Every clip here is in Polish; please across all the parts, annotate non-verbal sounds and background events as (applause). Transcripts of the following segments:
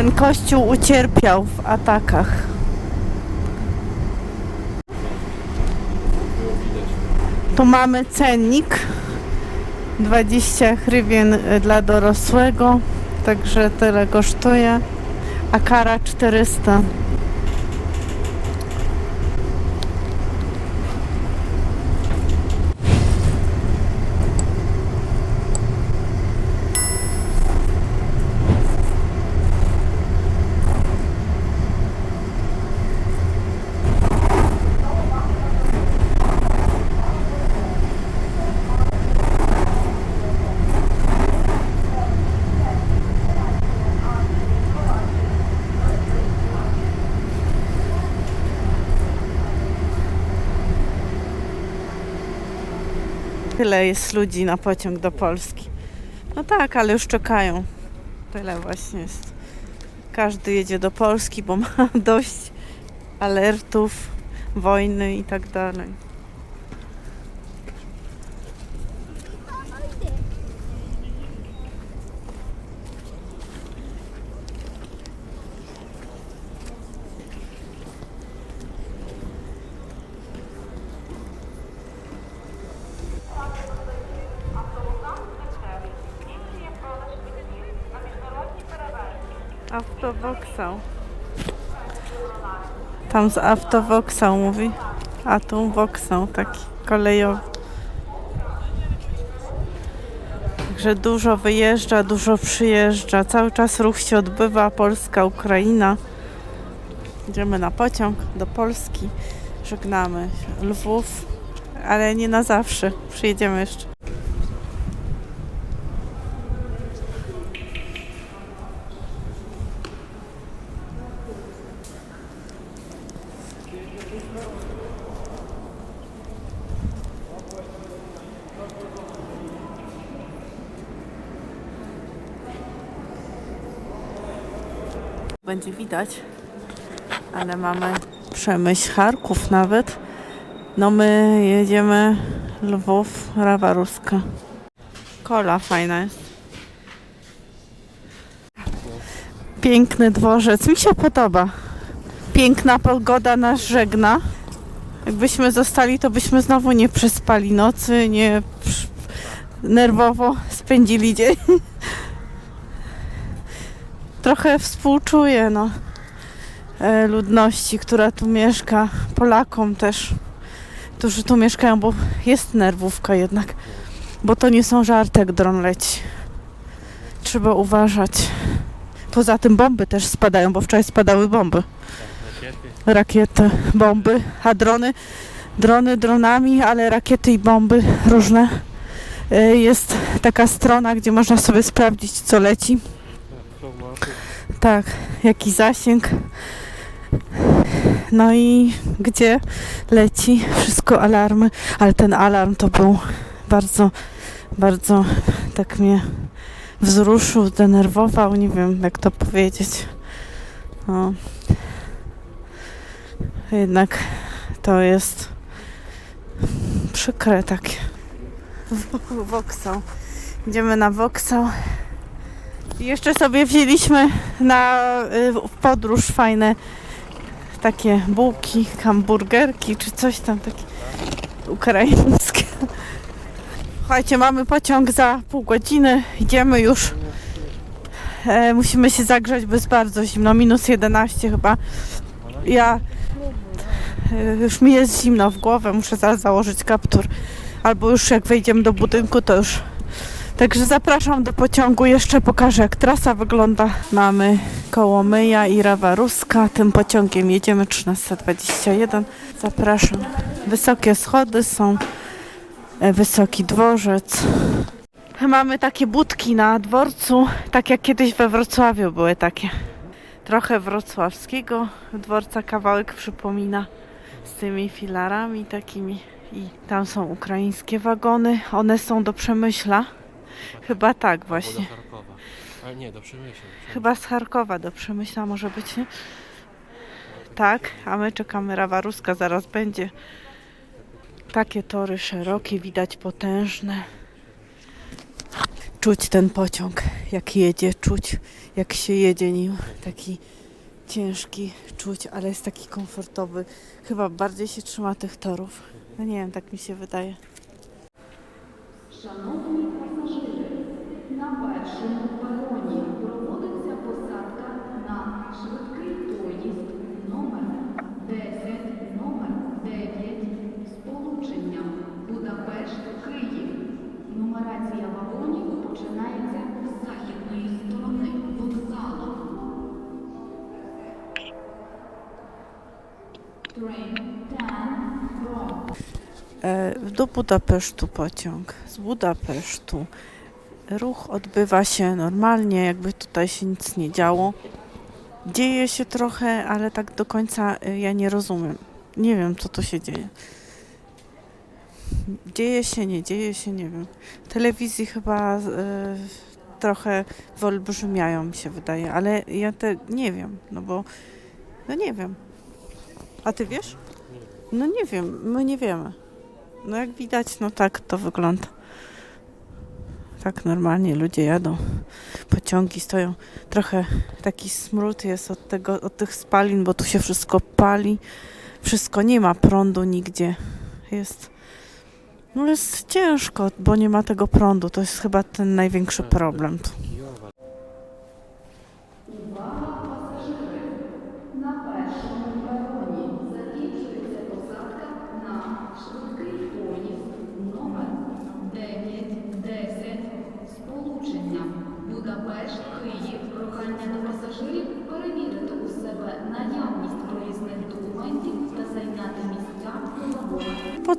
Ten kościół ucierpiał w atakach. Tu mamy cennik. 20 hrywien y, dla dorosłego, także tyle kosztuje. A kara 400. Tyle jest ludzi na pociąg do Polski. No tak, ale już czekają. Tyle właśnie jest. Każdy jedzie do Polski, bo (laughs) ma dość alertów, wojny i tak dalej. Tam z Autovoxał mówi. A tu Voxał taki kolejowy. Także dużo wyjeżdża, dużo przyjeżdża. Cały czas ruch się odbywa. Polska, Ukraina. Idziemy na pociąg do Polski. Żegnamy Lwów, ale nie na zawsze. Przyjedziemy jeszcze. Będzie widać, ale mamy Przemyśl Charków nawet. No my jedziemy Lwów, Rawa Ruska. Kola fajna jest. Piękny dworzec, mi się podoba. Piękna pogoda nas żegna. Jakbyśmy zostali, to byśmy znowu nie przespali nocy, nie nerwowo spędzili dzień. (laughs) Trochę współczuję, no e, ludności, która tu mieszka, Polakom też, którzy tu mieszkają, bo jest nerwówka jednak, bo to nie są żarty, jak dron leci. Trzeba uważać. Poza tym bomby też spadają, bo wczoraj spadały bomby. Rakiety, bomby, a drony, drony dronami, ale rakiety i bomby różne. E, Jest taka strona, gdzie można sobie sprawdzić, co leci. Tak, jaki zasięg. No i gdzie leci, wszystko alarmy, ale ten alarm to był bardzo, bardzo tak mnie wzruszył, zdenerwował, nie wiem jak to powiedzieć. No. Jednak to jest przykre takie. (laughs) Woksał. Idziemy na Woksał. Jeszcze sobie wzięliśmy na y, podróż fajne takie bułki, hamburgerki czy coś tam takie ukraińskie. Słuchajcie, mamy pociąg za pół godziny. Idziemy już. E, musimy się zagrzać, bo jest bardzo zimno. Minus 11 chyba. Ja e, już mi jest zimno w głowę. Muszę zaraz założyć kaptur. Albo już jak wejdziemy do budynku, to już Także zapraszam do pociągu, jeszcze pokażę jak trasa wygląda. Mamy Kołomyja i Rawa Ruska, tym pociągiem jedziemy 13.21. Zapraszam. Wysokie schody są, e, wysoki dworzec. Mamy takie budki na dworcu, tak jak kiedyś we Wrocławiu były takie. Trochę wrocławskiego dworca kawałek przypomina z tymi filarami takimi. I tam są ukraińskie wagony, one są do Przemyśla. Chyba tak właśnie. Do Charkowa. Ale nie, do Przemyśla. Chyba z Charkowa do Przemyśla może być, nie? Tak, a my czekamy Rawa Ruska, zaraz będzie. Takie tory szerokie, widać potężne. Czuć ten pociąg, jak jedzie, czuć jak się jedzie nim. Taki ciężki, czuć, ale jest taki komfortowy. Chyba bardziej się trzyma tych torów. No nie wiem, tak mi się wydaje. Шановні пасажири, на першому пероні проводиться посадка на швидкий поїзд номер 10, номер 9 з полученням Будапешт-Київ. Нумерація вагонів починається з західної сторони вокзалу. Train 10 from do Budapesztu pociąg. Z Budapesztu. Ruch odbywa się normalnie, jakby tutaj się nic nie działo. Dzieje się trochę, ale tak do końca y, ja nie rozumiem. Nie wiem, co tu się dzieje. Dzieje się, nie dzieje się, nie wiem. Telewizji chyba y, trochę wyolbrzymiają, mi się wydaje, ale ja te nie wiem, no bo no nie wiem. A ty wiesz? No nie wiem, my nie wiemy. No jak widać, no tak to wygląda. Tak normalnie ludzie jadą. Pociągi stoją. Trochę taki smród jest od tego, od tych spalin, bo tu się wszystko pali. Wszystko, nie ma prądu nigdzie. Jest, no jest ciężko, bo nie ma tego prądu. To jest chyba ten największy problem. tu.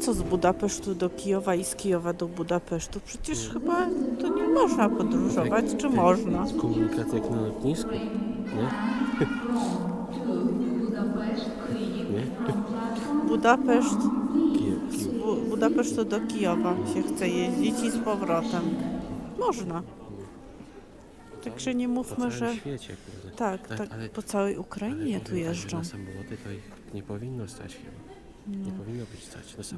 co z Budapesztu do Kijowa i z Kijowa do Budapesztu? Przecież chyba to nie można podróżować, czy można? Komunikat jak na lotnisku, nie? nie? (laughs) Budapeszt, z Bu Budapesztu do Kijowa się chce jeździć i z powrotem. Można. Także nie mówmy, po że. Świecie, tak, tak, tak, po całej Ukrainie tu tak, jeżdżą. Samoloty to ich nie powinno stać chyba. No,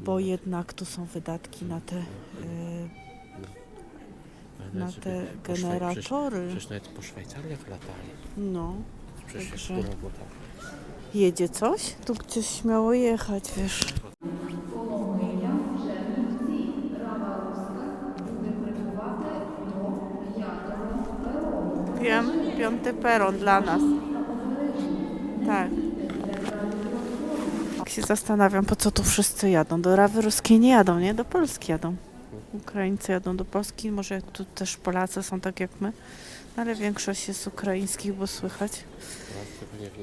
bo jednak to są wydatki na te, e, na te generatory. Przecież nawet po Szwajcariach latali. No, także jedzie coś? Tu gdzieś śmiało jechać, wiesz. Wiem, piąty peron dla nas. Się zastanawiam, po co tu wszyscy jadą. Do Rawy Ruskiej nie jadą, nie? Do Polski jadą. Ukraińcy jadą do Polski, może tu też Polacy są tak jak my, no ale większość jest ukraińskich, bo słychać.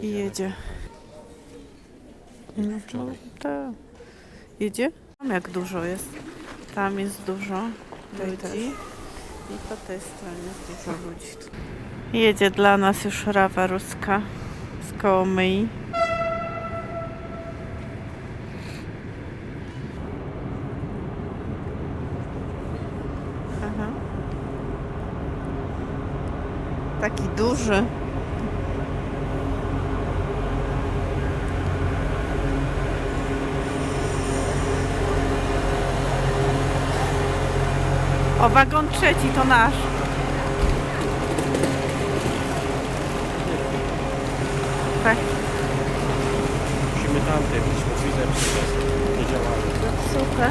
I jedzie. No, Wczoraj. tak. Jedzie? Tam jak dużo jest. Tam jest dużo ludzi. I po tej stronie jest dużo ludzi. Jedzie dla nas już Rawa Ruska z Kołomyi. Aha. Taki duży. O, wagon trzeci to nasz. Tak, Musimy tamte, byliśmy z widzem przez nie działały. super.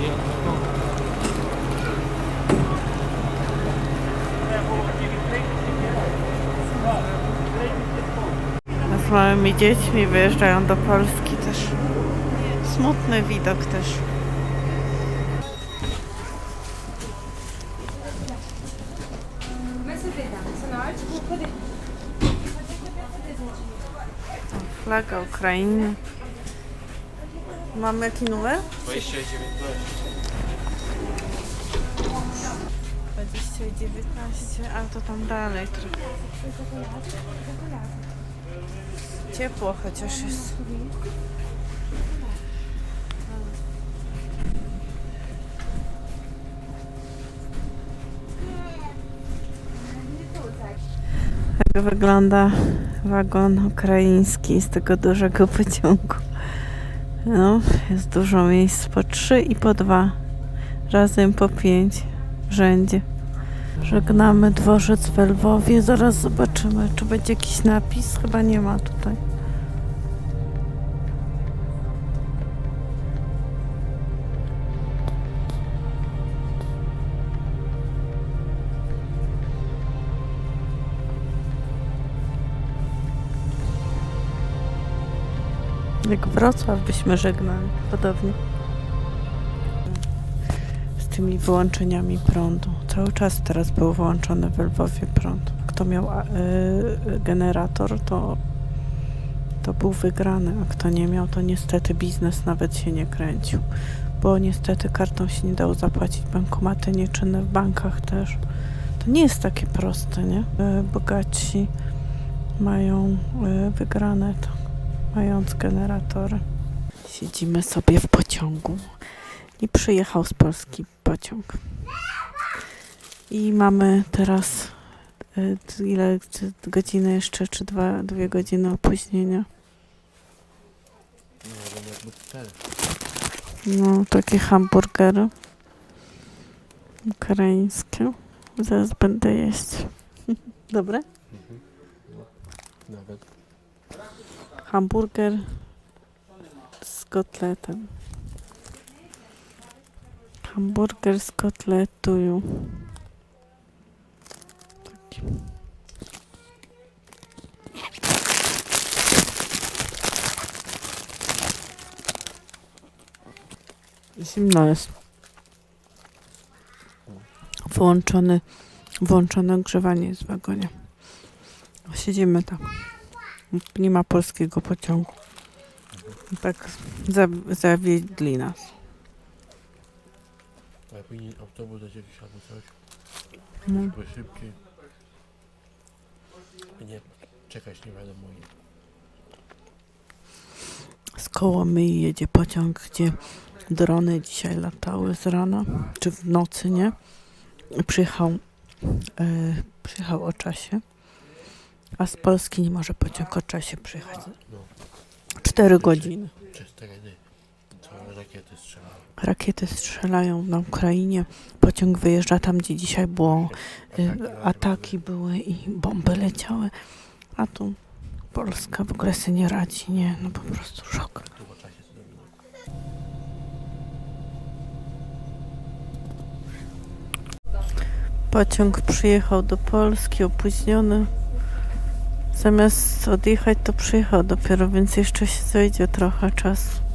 Nie, no. Z małymi dziećmi wyjeżdżają do Polski też. Smutny widok też. Flaga Ukrainy. Mamy jaki numer? 2019, a to tam dalej trochę. Ciepło chociaż jest. Tak wygląda wagon ukraiński z tego dużego (laughs) pociągu. No, jest dużo miejsc po trzy i po dwa. Razem po pięć. rzędzie. Żegnamy dworzec w Lwowie. Zaraz zobaczymy, czy będzie jakiś napis. Chyba nie ma tutaj. Jak Wrocław byśmy żegnali, podobnie. Tymi wyłączeniami prądu. Cały czas teraz był wyłączony w Lwowie prąd. Kto miał y, generator, to, to był wygrany, a kto nie miał, to niestety biznes nawet się nie kręcił. Bo niestety kartą się nie dało zapłacić, bankomaty nieczynne w bankach też. To nie jest takie proste, nie? Y, Bogaci mają y, wygrane to mając generatory. Siedzimy sobie w pociągu i przyjechał z Polski pociąg. I mamy teraz y, ile godziny jeszcze, czy dwa, dwie godziny opóźnienia. No, takie hamburgery ukraińskie. Zaraz będę jeść. (laughs) Dobre? Mhm. No, nawet. Hamburger z kotletem. Hamburger z kotletu. Zimno jest. Włączony, włączone ogrzewanie jest w wagonie. Siedzimy tam. Nie ma polskiego pociągu. Tak za, zawiedli nas. Powinien autobus dać jakiś albo coś. No. Były szybkie. I nie czekać nie wiadomo ile. Z Kołomyi jedzie pociąg, gdzie drony dzisiaj latały z rana, czy w nocy, nie? Przyjechał, e, przyjechał o czasie, a z Polski nie może pociąg o czasie przyjechać. No, Cztery godziny. Rakiety strzelają. Rakiety strzelają na Ukrainie. Pociąg wyjeżdża tam, gdzie dzisiaj było y, ataki były i bomby leciały. A tu Polska w ogóle sobie nie radzi, nie? No po prostu szok. Pociąg przyjechał do Polski, opóźniony. Zamiast odjechać, to przyjechał dopiero, więc jeszcze się zajdzie trochę czasu.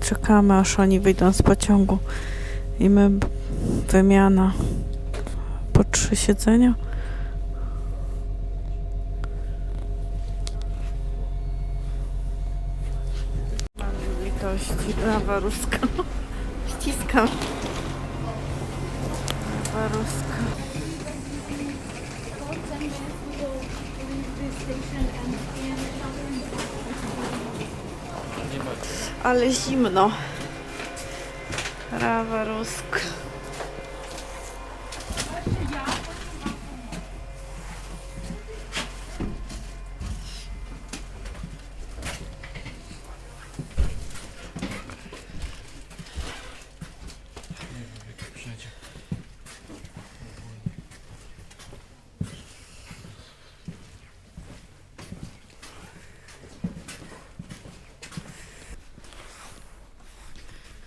Czekamy, aż oni wyjdą z pociągu i my wymiana po trzy siedzenia. Litości, prawa ruska. Ale zimno. Prawa ruska. Nie wiem jak to przyjedzie.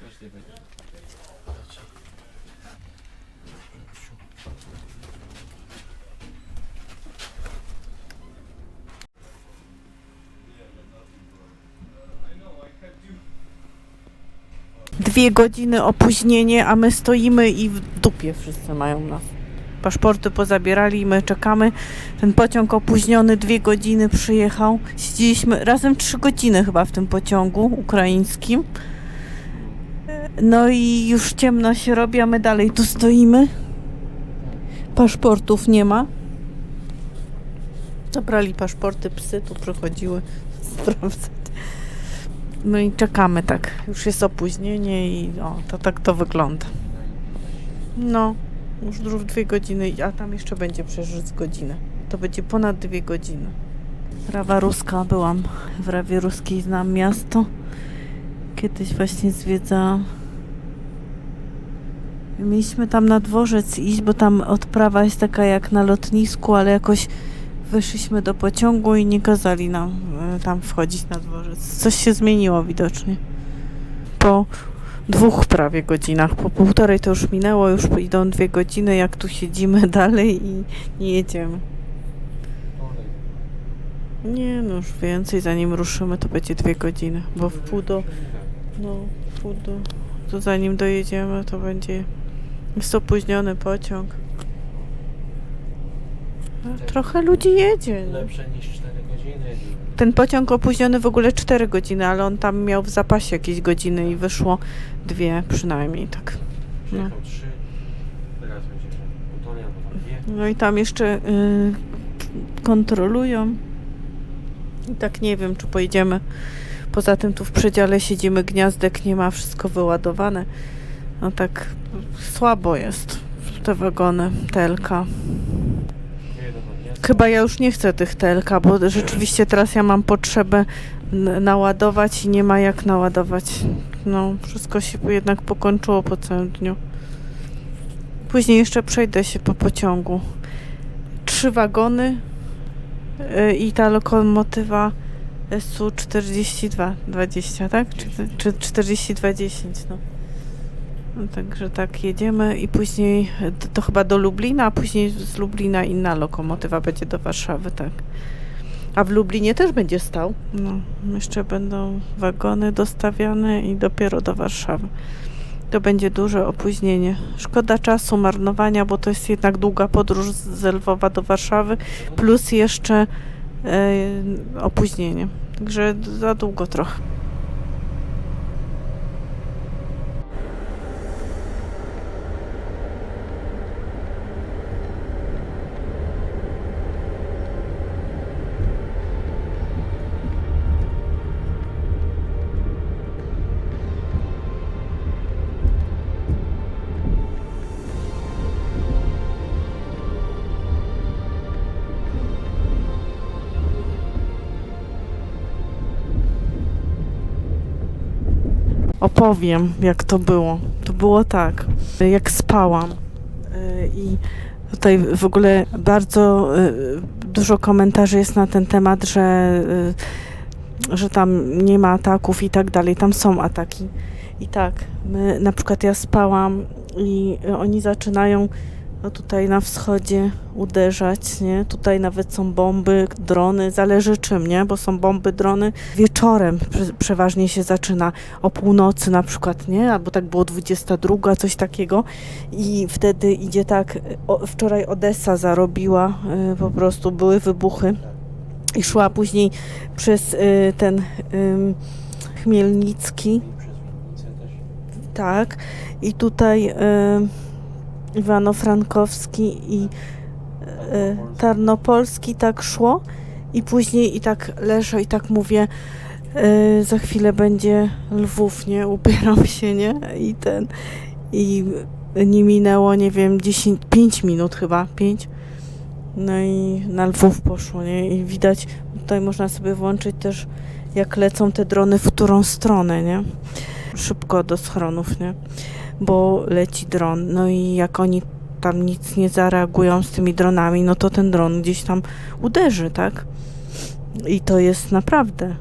Każdy będzie. Leci. Dwie godziny opóźnienie, a my stoimy i w dupie wszyscy mają nas. Paszporty pozabierali i my czekamy. Ten pociąg opóźniony dwie godziny przyjechał. Siedzieliśmy razem trzy godziny chyba w tym pociągu ukraińskim. No i już ciemno się robi, a my dalej tu stoimy. Paszportów nie ma. Zabrali paszporty, psy tu przychodziły (laughs) sprawdzać. No i czekamy tak. Już jest opóźnienie i o, to tak to wygląda. No, już dru- dwie godziny, a tam jeszcze będzie przecież z godzinę. To będzie ponad dwie godziny. Rawa Ruska, byłam w Rawie Ruskiej, znam miasto. Kiedyś właśnie zwiedzałam. Mieliśmy tam na dworzec iść, bo tam odprawa jest taka jak na lotnisku, ale jakoś wyszliśmy do pociągu i nie kazali nam e, tam wchodzić na dworzec. Coś się zmieniło widocznie. Po dwóch prawie godzinach, po półtorej to już minęło, już idą dwie godziny, jak tu siedzimy (laughs) dalej i nie jedziemy. Nie, no już więcej, zanim ruszymy, to będzie dwie godziny, bo w pół do, no, w pół do, to zanim dojedziemy, to będzie, jest opóźniony pociąg. Trochę ludzi jedzie. Lepsze niż 4 godziny. Ten pociąg opóźniony w ogóle 4 godziny, ale on tam miał w zapasie jakieś godziny i wyszło dwie przynajmniej, tak. Przyjechał 3, teraz będzie półtorej albo tam dwie. No i tam jeszcze y, kontrolują. I tak nie wiem, czy pojedziemy. Poza tym tu w przedziale siedzimy, gniazdek nie ma, wszystko wyładowane. No tak słabo jest te wagony TLK. Chyba ja już nie chcę tych TLK, bo rzeczywiście teraz ja mam potrzebę naładować i nie ma jak naładować. No, wszystko się jednak pokończyło po całym dniu. Później jeszcze przejdę się po pociągu. Trzy wagony y, i ta lokomotywa SU-42, 20, tak? Czy, czy 4210, no. Także tak, jedziemy i później to, to chyba do Lublina, a później z Lublina inna lokomotywa będzie do Warszawy, tak. A w Lublinie też będzie stał. No, jeszcze będą wagony dostawiane i dopiero do Warszawy. To będzie duże opóźnienie. Szkoda czasu, marnowania, bo to jest jednak długa podróż z Lwowa do Warszawy, plus jeszcze e, opóźnienie. Także za długo trochę. Opowiem, jak to było. To było tak, jak spałam. Y, I tutaj w ogóle bardzo y, dużo komentarzy jest na ten temat, że, y, że tam nie ma ataków i tak dalej. Tam są ataki. I tak, my, na przykład ja spałam i oni zaczynają no tutaj na wschodzie uderzać, nie? Tutaj nawet są bomby, drony, zależy czym, nie? Bo są bomby, drony. Wieczorem prze- przeważnie się zaczyna, o północy na przykład, nie? Albo tak było 22, coś takiego. I wtedy idzie tak, o, wczoraj Odessa zarobiła, y, po prostu były wybuchy. I szła później przez y, ten ym, Chmielnicki, I przez tak. I tutaj y, Iwano-Frankowski i y, Tarnopolski tak szło. I później i tak leżę i tak mówię, y, za chwilę będzie Lwów, nie? Ubieram się, nie? I ten, i nie minęło, nie wiem, 10, 5 minut chyba, 5. No i na Lwów poszło, nie? I widać, tutaj można sobie włączyć też, jak lecą te drony, w którą stronę, nie? Szybko do schronów, nie? Bo leci dron, no i jak oni tam nic nie zareagują z tymi dronami, no to ten dron gdzieś tam uderzy, tak? I to jest naprawdę.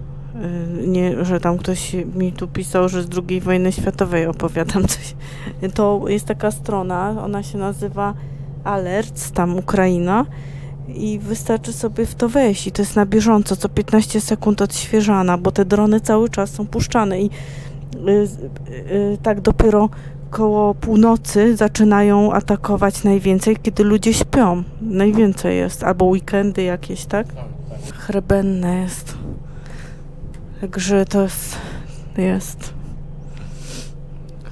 y, Nie, że tam ktoś mi tu pisał, że z II wojny światowej opowiadam (laughs) coś. To jest taka strona, ona się nazywa Alerts, tam Ukraina i wystarczy sobie w to wejść i to jest na bieżąco, co 15 sekund odświeżana, bo te drony cały czas są puszczane i y, y, tak dopiero koło północy zaczynają atakować najwięcej, kiedy ludzie śpią. Najwięcej jest, albo weekendy jakieś, tak? Tak, tak. Chrebenne jest. Także to jest, jest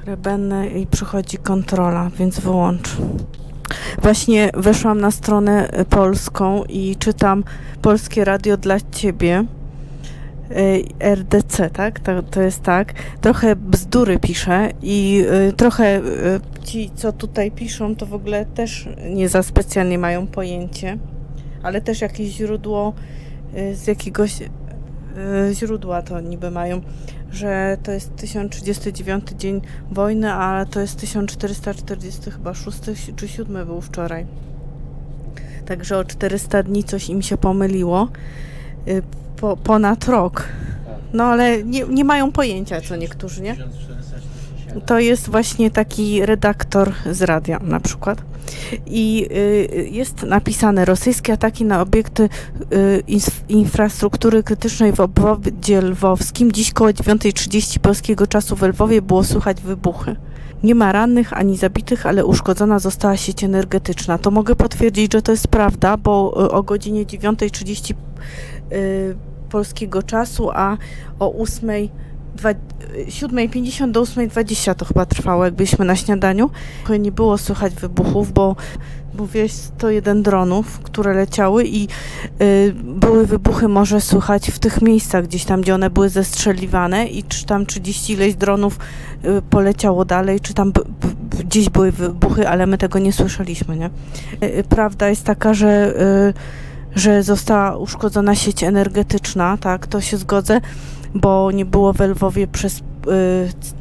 chrebenne i przychodzi kontrola, więc wyłącz. Właśnie weszłam na stronę polską i czytam Polskie Radio dla Ciebie. Y, RDC, tak? To, to jest tak. Trochę bzdury pisze i y, trochę y, ci, co tutaj piszą, to w ogóle też nie za specjalnie mają pojęcie, ale też jakieś źródło z jakiegoś źródła to niby mają, że to jest 1039 dzień wojny, a to jest 1440 chyba 6 czy 7 był wczoraj. Także o 400 dni coś im się pomyliło. Y, Po, ponad rok. No ale nie, nie mają pojęcia, co niektórzy, nie? To jest właśnie taki redaktor z radia na przykład. I y, jest napisane rosyjskie ataki na obiekty y, infrastruktury krytycznej w obwodzie lwowskim. Dziś koło 9.30 polskiego czasu w Lwowie było słychać wybuchy. Nie ma rannych ani zabitych, ale uszkodzona została sieć energetyczna. To mogę potwierdzić, że to jest prawda, bo y, o godzinie 9.30 y, polskiego czasu, a o 8.00 dwa- y, 7.50 do 8.20 to chyba trwało, jak byliśmy na śniadaniu. Nie było słychać wybuchów, bo mówiłeś 101 dronów, które leciały i y, były wybuchy może słychać w tych miejscach gdzieś tam, gdzie one były zestrzeliwane i czy tam 30 ileś dronów y, poleciało dalej, czy tam gdzieś były wybuchy, ale my tego nie słyszeliśmy, nie? Y, y, prawda jest taka, że y, że została uszkodzona sieć energetyczna, tak, to się zgodzę, bo nie było w Lwowie przez, y,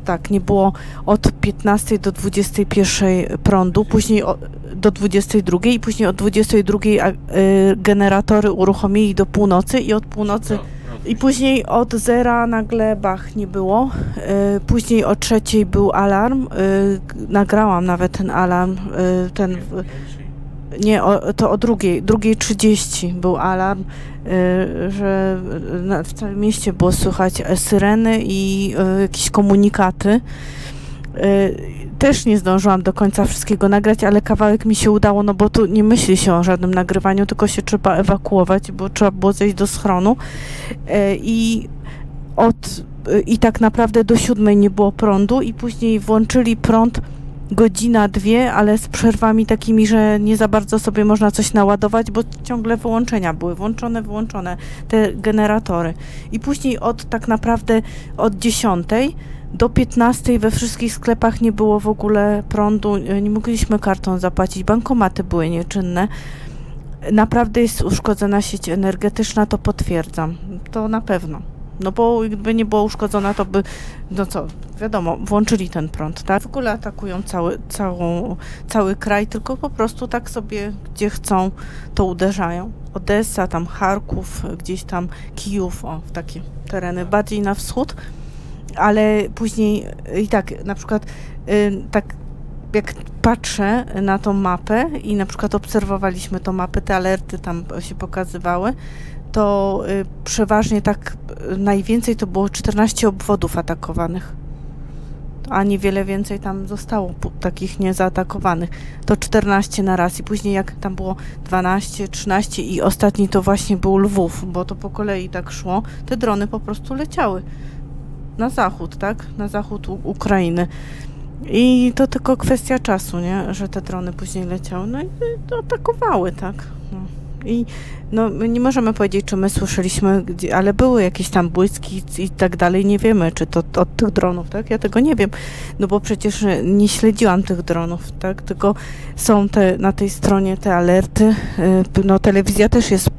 tak, nie było od 15 do 21 prądu, później do 22 i później od 22 a, y, generatory uruchomili do północy i od północy i później od zera nagle bach nie było. Y, później o trzeciej był alarm. Nagrałam nawet ten alarm, ten nie, o, to o drugiej, drugiej 30 był alarm, y, że na, w całym mieście było słychać e, syreny i y, jakieś komunikaty. Y, też nie zdążyłam do końca wszystkiego nagrać, ale kawałek mi się udało, no bo tu nie myśli się o żadnym nagrywaniu, tylko się trzeba ewakuować, bo trzeba było zejść do schronu. Y, I od y, i tak naprawdę do siódmej nie było prądu i później włączyli prąd godzina, dwie, ale z przerwami takimi, że nie za bardzo sobie można coś naładować, bo ciągle wyłączenia były, włączone, wyłączone te generatory. I później od tak naprawdę od 10 do 15 we wszystkich sklepach nie było w ogóle prądu, y, nie mogliśmy kartą zapłacić, bankomaty były nieczynne. Naprawdę jest uszkodzona sieć energetyczna, to potwierdzam. To na pewno. No bo gdyby nie była uszkodzona, to by, no co, wiadomo, włączyli ten prąd, tak? W ogóle atakują cały, całą, cały kraj, tylko po prostu tak sobie, gdzie chcą, to uderzają. Odessa, tam Charków, gdzieś tam Kijów, o, w takie tereny bardziej na wschód, ale później i tak, na przykład y, tak jak patrzę na tą mapę i na przykład obserwowaliśmy tą mapę, te alerty tam się pokazywały, to y, przeważnie tak y, najwięcej to było 14 obwodów atakowanych. A niewiele więcej tam zostało takich niezaatakowanych. To 14 na raz i później jak tam było 12, 13 i ostatni to właśnie był Lwów, bo to po kolei tak szło. Te drony po prostu leciały na zachód, tak? Na zachód Ukrainy. I to tylko kwestia czasu, nie? Że te drony później leciały. No i y, atakowały, tak? No. I no, nie możemy powiedzieć, czy my słyszeliśmy, ale były jakieś tam błyski i tak dalej. Nie wiemy, czy to od tych dronów, tak? Ja tego nie wiem, no bo przecież nie śledziłam tych dronów, tak? Tylko są te na tej stronie te alerty. y, No, telewizja też jest,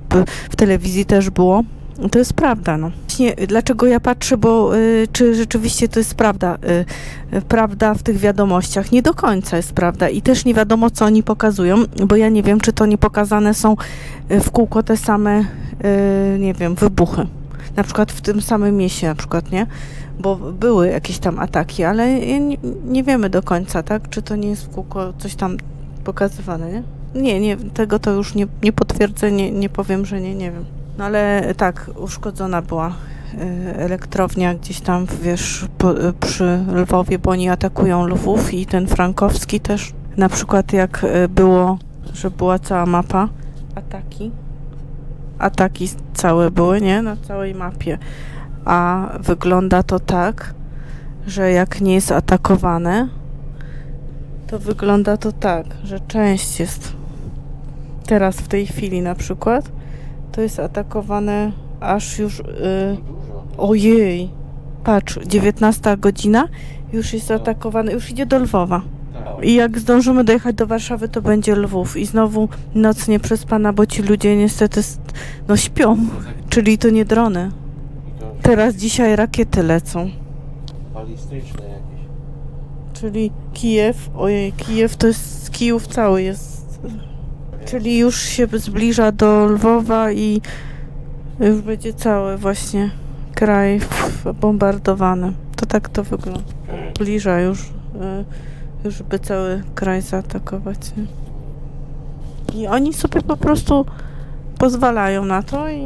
w telewizji też było. To jest prawda, no. Właśnie, dlaczego ja patrzę, bo y, czy rzeczywiście to jest prawda? Y, y, prawda w tych wiadomościach nie do końca jest prawda i też nie wiadomo, co oni pokazują, bo ja nie wiem, czy to nie pokazane są y, w kółko te same, y, nie wiem, wybuchy. Na przykład w tym samym mieście, na przykład, nie? Bo były jakieś tam ataki, ale nie, nie wiemy do końca, tak? Czy to nie jest w kółko coś tam pokazywane, nie? Nie, nie, tego to już nie, nie potwierdzę, nie, nie powiem, że nie, nie wiem. No ale tak, uszkodzona była y, elektrownia gdzieś tam, wiesz, po, y, przy Lwowie, bo oni atakują Lwów i ten Frankowski też. Na przykład jak y, było, że była cała mapa ataki, ataki całe były, nie? Na całej mapie. A wygląda to tak, że jak nie jest atakowane, to wygląda to tak, że część jest teraz w tej chwili na przykład, to jest atakowane aż już. Y, ojej! Patrz, 19 godzina, już jest atakowany, już idzie do Lwowa. I jak zdążymy dojechać do Warszawy, to będzie Lwów. I znowu noc nieprzespana, bo ci ludzie niestety no, śpią. Czyli to nie drony. teraz dzisiaj rakiety lecą. Balistyczne jakieś. Czyli Kijew, ojej, Kijew to jest, Kijów cały jest. Czyli już się zbliża do Lwowa i już będzie cały właśnie kraj bombardowany. To tak to wygląda. Zbliża już, y, już by cały kraj zaatakować. I oni sobie po prostu pozwalają na to i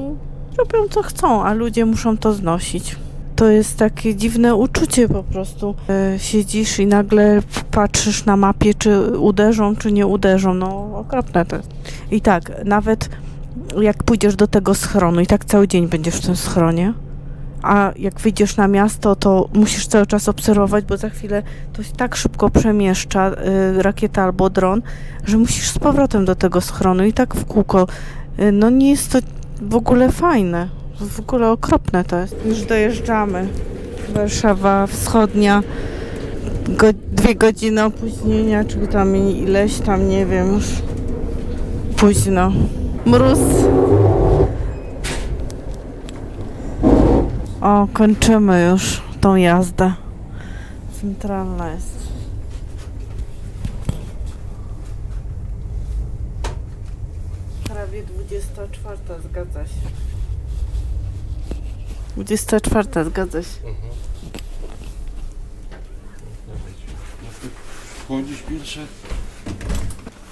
robią co chcą, a ludzie muszą to znosić. To jest takie dziwne uczucie po prostu. E, siedzisz i nagle patrzysz na mapie, czy uderzą, czy nie uderzą. No okropne to jest. I tak, nawet jak pójdziesz do tego schronu i tak cały dzień będziesz w tym schronie, a jak wyjdziesz na miasto, to musisz cały czas obserwować, bo za chwilę to się tak szybko przemieszcza y, rakieta albo dron, że musisz z powrotem do tego schronu i tak w kółko. Y, no nie jest to w ogóle fajne. W ogóle okropne to jest. Już dojeżdżamy. Warszawa Wschodnia. Go, dwie godziny opóźnienia, czy tam ileś tam, nie wiem już. Późno. Mróz. O, kończymy już tą jazdę. Centralna jest. Prawie 24 zgadza się. 24 zgadza się. Wchodzisz pierwsze?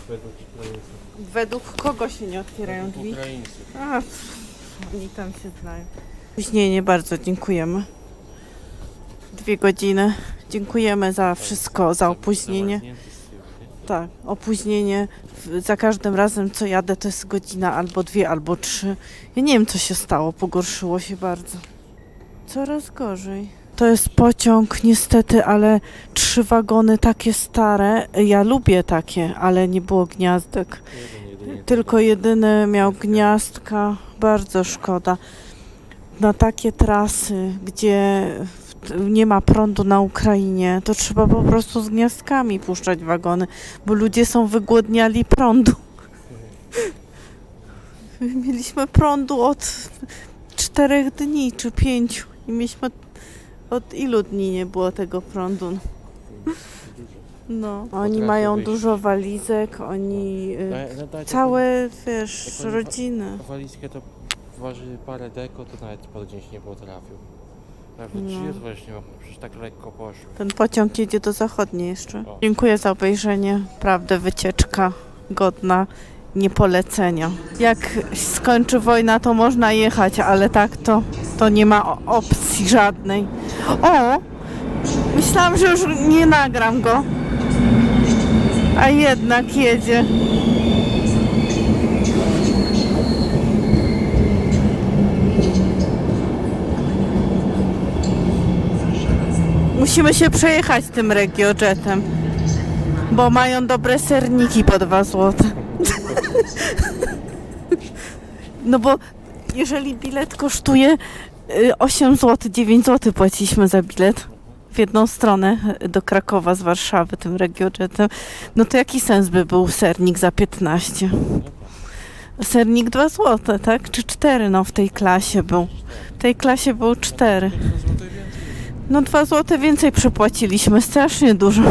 Według Ukraińców. Według kogo się nie otwierają drzwi? Ukraińców. A, pff, oni tam się znają. Opóźnienie bardzo dziękujemy. Dwie godziny. Dziękujemy za wszystko, za opóźnienie. Nie? Tak, opóźnienie. W- Za każdym razem, co jadę, to jest godzina albo dwie, albo trzy. Ja nie wiem, co się stało. Pogorszyło się bardzo. Coraz gorzej. To jest pociąg, niestety, ale trzy wagony takie stare. Ja lubię takie, ale nie było gniazdek. Tylko jedyny miał gniazdka. Bardzo szkoda. Na takie trasy, gdzie nie ma prądu na Ukrainie, to trzeba po prostu z gniazdkami puszczać wagony, bo ludzie są wygłodniali prądu. (laughs) Mieliśmy prądu od czterech dni czy pięciu i mieliśmy od ilu dni nie było tego prądu. No, oni Potrafię mają wyjść. dużo walizek, oni y, Da- no dajcie całe, wiesz, jak oni- rodziny. tą Walizkę to waży parę deko, to nawet po dzień nie potrafił. Nawet No. no. właśnie, przecież tak lekko poszło. Ten pociąg jedzie do zachodniej jeszcze. O. Dziękuję za obejrzenie. Prawdę wycieczka godna niepolecenia. Jak skończy wojna, to można jechać, ale tak to, to nie ma opcji żadnej. O! Myślałam, że już nie nagram go. A jednak jedzie. Musimy się przejechać tym regiojetem, bo mają dobre serniki po 2 złote. (laughs) No bo jeżeli bilet kosztuje y, 8 zł, 9 zł płaciliśmy za bilet w jedną stronę y, do Krakowa z Warszawy tym regiojetem, no to jaki sens by był sernik za 15? Sernik 2 zł, tak? Czy 4 no w tej klasie był. W tej klasie był 4. No 2 zł więcej przepłaciliśmy, strasznie dużo.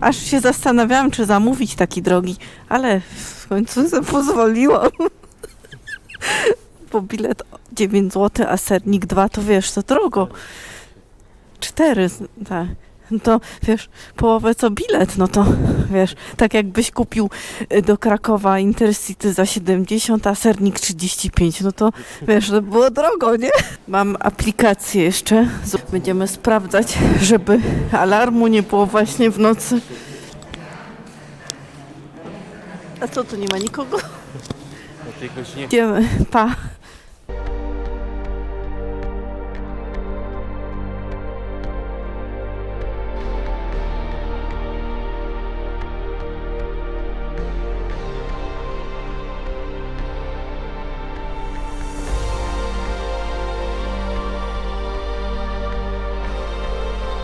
Aż się zastanawiałam, czy zamówić taki drogi, ale w końcu sobie (laughs) pozwoliłam. Bo bilet 9 zł, a sernik 2 to wiesz, to drogo. 4, tak. To wiesz, połowę co bilet, no to wiesz, tak jakbyś kupił y, do Krakowa Intercity za 70, a sernik 35, no to wiesz, to było drogo, nie? Mam aplikację jeszcze. Będziemy sprawdzać, żeby alarmu nie było właśnie w nocy. A co, tu nie ma nikogo? O tej godzinie Idziemy, pa.